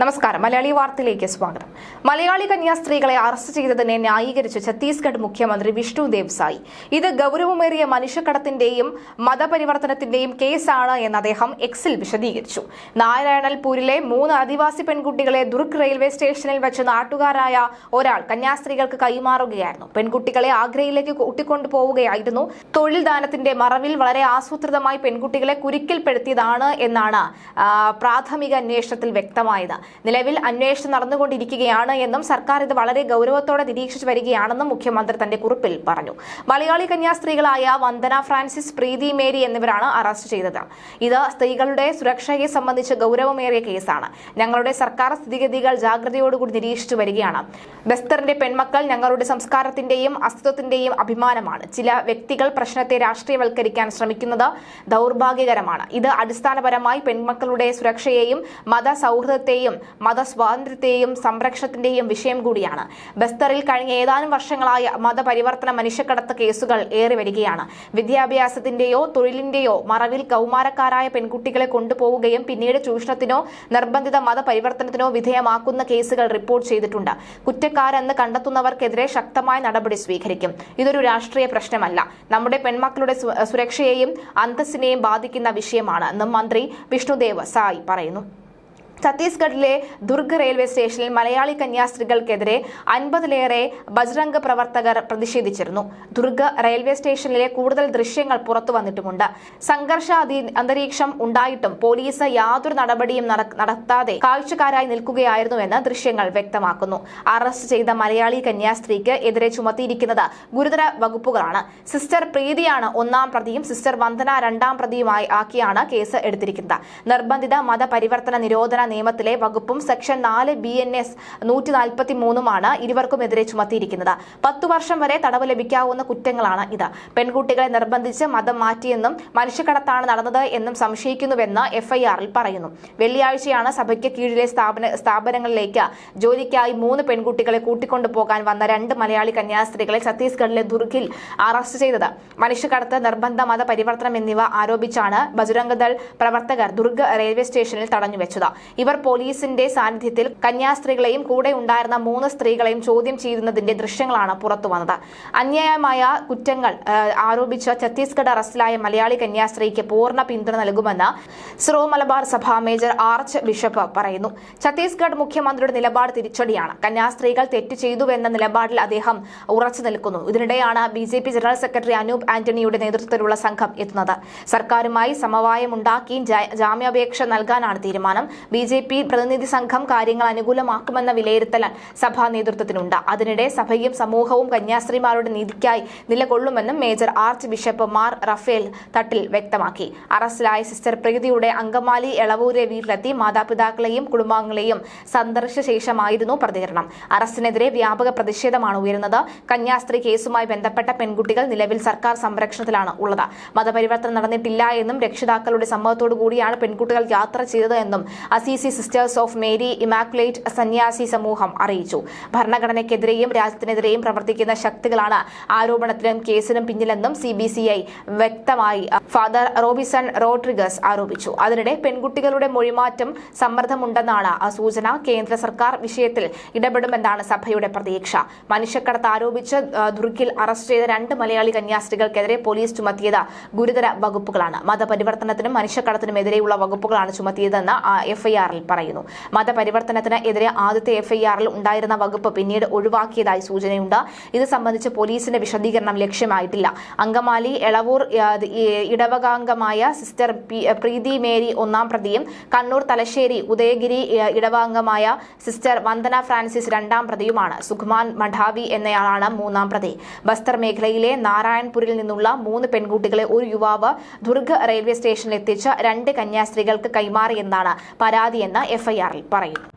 നമസ്കാരം. മലയാളി വാർത്തയിലേക്ക് സ്വാഗതം. മലയാളി കന്യാസ്ത്രീകളെ അറസ്റ്റ് ചെയ്തതിനെ ന്യായീകരിച്ച് ഛത്തീസ്ഗഡ് മുഖ്യമന്ത്രി വിഷ്ണു ദേവ് സായി ഇത് ഗൗരവമേറിയ മനുഷ്യക്കടത്തിന്റെയും മതപരിവർത്തനത്തിന്റെയും കേസാണ് എന്ന് അദ്ദേഹം എക്സിൽ വിശദീകരിച്ചു. നാരായണൽപൂരിലെ മൂന്ന് ആദിവാസി പെൺകുട്ടികളെ ദുർഗ് റെയിൽവേ സ്റ്റേഷനിൽ വെച്ച് നാട്ടുകാരായ ഒരാൾ കന്യാസ്ത്രീകൾക്ക് കൈമാറുകയായിരുന്നു. പെൺകുട്ടികളെ ആഗ്രയിലേക്ക് കൂട്ടിക്കൊണ്ടു പോവുകയായിരുന്നു തൊഴിൽ ദാനത്തിന്റെ മറവിൽ വളരെ ആസൂത്രിതമായി പെൺകുട്ടികളെ കുരുക്കിൽപ്പെടുത്തിയതാണ് എന്നാണ് പ്രാഥമിക അന്വേഷണത്തിൽ വ്യക്തമായത്. നിലവിൽ അന്വേഷണം നടന്നുകൊണ്ടിരിക്കുകയാണ് എന്നും സർക്കാർ ഇത് വളരെ ഗൗരവത്തോടെ നിരീക്ഷിച്ചു വരികയാണെന്നും മുഖ്യമന്ത്രി തന്റെ കുറിപ്പിൽ പറഞ്ഞു. മലയാളി കന്യാസ്ത്രീകളായ വന്ദന ഫ്രാൻസിസ് പ്രീതി മേരി എന്നിവരാണ് അറസ്റ്റ് ചെയ്തത്. ഇത് സ്ത്രീകളുടെ സുരക്ഷയെ സംബന്ധിച്ച് ഗൗരവമേറിയ കേസാണ്. ഞങ്ങളുടെ സർക്കാർ സ്ഥിതിഗതികൾ ജാഗ്രതയോടുകൂടി നിരീക്ഷിച്ചു വരികയാണ്. ബസ്തറിന്റെ പെൺമക്കൾ ഞങ്ങളുടെ സംസ്കാരത്തിന്റെയും അസ്തിത്വത്തിന്റെയും അഭിമാനമാണ്. ചില വ്യക്തികൾ പ്രശ്നത്തെ രാഷ്ട്രീയവൽക്കരിക്കാൻ ശ്രമിക്കുന്നത് ദൗർഭാഗ്യകരമാണ്. ഇത് അടിസ്ഥാനപരമായി പെൺമക്കളുടെ സുരക്ഷയെയും മതസൗഹൃദത്തെയും മതസ്വാതന്ത്ര്യത്തെയും സംരക്ഷണത്തിന്റെയും വിഷയം കൂടിയാണ്. ബസ്തറിൽ കഴിഞ്ഞ ഏതാനും വർഷങ്ങളായി മതപരിവർത്തന മനുഷ്യക്കടത്ത് കേസുകൾ ഏറി വരികയാണ്. വിദ്യാഭ്യാസത്തിന്റെയോ തൊഴിലിന്റെയോ മറവിൽ കൗമാരക്കാരായ പെൺകുട്ടികളെ കൊണ്ടുപോവുകയും പിന്നീട് ചൂഷണത്തിനോ നിർബന്ധിത മതപരിവർത്തനത്തിനോ വിധേയമാക്കുന്ന കേസുകൾ റിപ്പോർട്ട് ചെയ്തിട്ടുണ്ട്. കുറ്റക്കാരെന്ന് കണ്ടെത്തുന്നവർക്കെതിരെ ശക്തമായ നടപടി സ്വീകരിക്കും. ഇതൊരു രാഷ്ട്രീയ പ്രശ്നമല്ല. നമ്മുടെ പെൺമക്കളുടെ സുരക്ഷയെയും അന്തസ്സിനെയും ബാധിക്കുന്ന വിഷയമാണ്. എന്നും മന്ത്രി വിഷ്ണുദേവ് സായി പറയുന്നു. ഛത്തീസ്ഗഡിലെ ദുർഗ് റെയിൽവേ സ്റ്റേഷനിൽ മലയാളി കന്യാസ്ത്രീകൾക്കെതിരെ അൻപതിലേറെ ബജ്രംഗ് പ്രവർത്തകർ പ്രതിഷേധിച്ചിരുന്നു. ദുർഗ് റെയിൽവേ സ്റ്റേഷനിലെ കൂടുതൽ ദൃശ്യങ്ങൾ പുറത്തു വന്നിട്ടുമുണ്ട്. സംഘർഷ അന്തരീക്ഷം ഉണ്ടായിട്ടും പോലീസ് യാതൊരു നടപടിയും നട- നടത്താതെ കാഴ്ചക്കാരായി നിൽക്കുകയായിരുന്നുവെന്ന് ദൃശ്യങ്ങൾ വ്യക്തമാക്കുന്നു. അറസ്റ്റ് ചെയ്ത മലയാളി കന്യാസ്ത്രീക്ക് എതിരെ ചുമത്തിയിരിക്കുന്നത് ഗുരുതര വകുപ്പുകളാണ്. സിസ്റ്റർ പ്രീതിയാണ് ഒന്നാം പ്രതിയും സിസ്റ്റർ വന്ദന രണ്ടാം പ്രതിയുമായി ആക്കിയാണ് കേസ് എടുത്തിരിക്കുന്നത്. നിർബന്ധിത മതപരിവർത്തന നിരോധന നിയമത്തിലെ വകുപ്പും സെക്ഷൻ നാല് ബി എൻ എസ് നൂറ്റി നാൽപ്പത്തി മൂന്നുമാണ് ഇരുവർക്കുമെതിരെ ചുമത്തിയിരിക്കുന്നത്. പത്തു വർഷം വരെ തടവ് ലഭിക്കാവുന്ന കുറ്റങ്ങളാണ് ഇത്. പെൺകുട്ടികളെ നിർബന്ധിച്ച് മതം മാറ്റിയെന്നും മനുഷ്യക്കടത്താണ് നടന്നത് എന്നും സംശയിക്കുന്നുവെന്ന് എഫ്ഐആറിൽ പറയുന്നു. വെള്ളിയാഴ്ചയാണ് സഭയ്ക്ക് കീഴിലെ സ്ഥാപന സ്ഥാപനങ്ങളിലേക്ക് ജോലിക്കായി മൂന്ന് പെൺകുട്ടികളെ കൂട്ടിക്കൊണ്ടു പോകാൻ വന്ന രണ്ട് മലയാളി കന്യാസ്ത്രീകളെ ഛത്തീസ്ഗഡിലെ ദുർഗിൽ അറസ്റ്റ് ചെയ്തത്. മനുഷ്യക്കടത്ത് നിർബന്ധ മത പരിവർത്തനം എന്നിവ ആരോപിച്ചാണ് ബജുരംഗദൾ പ്രവർത്തകർ ദുർഗ് റെയിൽവേ സ്റ്റേഷനിൽ തടഞ്ഞുവെച്ചത്. ഇവർ പോലീസിന്റെ സാന്നിധ്യത്തിൽ കന്യാസ്ത്രീകളെയും കൂടെ ഉണ്ടായിരുന്ന മൂന്ന് സ്ത്രീകളെയും ചോദ്യം ചെയ്യുന്നതിന്റെ ദൃശ്യങ്ങളാണ് പുറത്തു പുറത്തുവന്നത് അന്യായമായ കുറ്റങ്ങൾ ആരോപിച്ച ഛത്തീസ്ഗഡ് അറസ്റ്റിലായ മലയാളി കന്യാസ്ത്രീക്ക് പൂർണ പിന്തുണ നൽകുമെന്ന് സിറോ മലബാർ സഭ മേജർ ആർച്ച് ബിഷപ്പ് പറയുന്നു. ഛത്തീസ്ഗഡ് മുഖ്യമന്ത്രിയുടെ നിലപാട് തിരിച്ചടിയാണ്. കന്യാസ്ത്രീകൾ തെറ്റ് ചെയ്തുവെന്ന നിലപാടിൽ അദ്ദേഹം ഉറച്ചു നിൽക്കുന്നു. ഇതിനിടെയാണ് B J P general secretary Anoop ആന്റണിയുടെ നേതൃത്വത്തിലുള്ള സംഘം എത്തുന്നത്. സർക്കാരുമായി സമവായമുണ്ടാക്കി ജാമ്യാപേക്ഷ നൽകാനാണ് തീരുമാനം. ബി ജെ പി പ്രതിനിധി സംഘം കാര്യങ്ങൾ അനുകൂലമാക്കുമെന്ന വിലയിരുത്തൽ സഭാ നേതൃത്വത്തിനുണ്ട്. അതിനിടെ സഭയും സമൂഹവും കന്യാസ്ത്രീമാരുടെ നീതിക്കായി നിലകൊള്ളുമെന്നും major archbishop Mar Raphael Thattil വ്യക്തമാക്കി. അറസ്റ്റിലായ സിസ്റ്റർ പ്രീതിയുടെ അങ്കമാലി എളവൂരെ വീട്ടിലെത്തി മാതാപിതാക്കളെയും കുടുംബാംഗങ്ങളെയും സന്ദർശിച്ച ശേഷമായിരുന്നു പ്രതികരണം. അറസ്റ്റിനെതിരെ വ്യാപക പ്രതിഷേധമാണ് ഉയരുന്നത്. കന്യാസ്ത്രീ കേസുമായി ബന്ധപ്പെട്ട പെൺകുട്ടികൾ നിലവിൽ സർക്കാർ സംരക്ഷണത്തിലാണ് ഉള്ളത്. മതപരിവർത്തനം നടന്നിട്ടില്ല എന്നും രക്ഷിതാക്കളുടെ സമ്മതത്തോടു കൂടിയാണ് പെൺകുട്ടികൾ യാത്ര ചെയ്തത് എന്നും Assisi sisters of Mary immaculate സന്യാസി സമൂഹം അറിയിച്ചു. ഭരണഘടനയ്ക്കെതിരെയും രാജ്യത്തിനെതിരെയും പ്രവർത്തിക്കുന്ന ശക്തികളാണ് ആരോപണത്തിനും കേസിനും പിന്നിലെന്നും സി ബി സി ഐ വ്യക്തമായി ഫാദർ റോബിസൺ റോഡ്രിഗസ് ആരോപിച്ചു. അതിനിടെ പെൺകുട്ടികളുടെ മൊഴിമാറ്റം സമ്മർദ്ദമുണ്ടെന്നാണ് സൂചന കേന്ദ്ര സർക്കാർ വിഷയത്തിൽ ഇടപെടുമെന്നാണ് സഭയുടെ പ്രതീക്ഷ. മനുഷ്യക്കടത്ത് ആരോപിച്ച് ദുർഗിൽ അറസ്റ്റ് ചെയ്ത രണ്ട് മലയാളി കന്യാസ്ത്രീകൾക്കെതിരെ പോലീസ് ചുമത്തിയത് ഗുരുതര വകുപ്പുകളാണ്. മതപരിവർത്തനത്തിനും മനുഷ്യക്കടത്തിനും എതിരെയുള്ള വകുപ്പുകളാണ് ചുമത്തിയതെന്ന് എഫ്ഐആറിൽ പറയുന്നു. മതപരിവർത്തനത്തിന് എതിരെ ആദ്യത്തെ എഫ്ഐആറിൽ ഉണ്ടായിരുന്ന വകുപ്പ് പിന്നീട് ഒഴിവാക്കിയതായി സൂചനയുണ്ട്. ഇത് സംബന്ധിച്ച് പോലീസിന്റെ വിശദീകരണം ലക്ഷ്യമായിട്ടില്ല. അങ്കമാലി എളവൂർ ഇടവകാംഗമായ സിസ്റ്റർ പ്രീതി മേരി ഒന്നാം പ്രതിയും കണ്ണൂർ തലശ്ശേരി ഉദയഗിരി ഇടവാംഗമായ സിസ്റ്റർ വന്ദന ഫ്രാൻസിസ് രണ്ടാം പ്രതിയുമാണ്. സുഖ്മാൻ മഠാവി എന്നയാളാണ് മൂന്നാം പ്രതി. ബസ്തർ മേഖലയിലെ നാരായൺപുരിൽ നിന്നുള്ള മൂന്ന് പെൺകുട്ടികളെ ഒരു യുവാവ് ദുർഗ് റെയിൽവേ സ്റ്റേഷനിൽ എത്തിച്ച് രണ്ട് കന്യാസ്ത്രീകൾക്ക് കൈമാറിയെന്നാണ് പരാതിയെന്ന് എഫ്ഐആറിൽ പറയുന്നു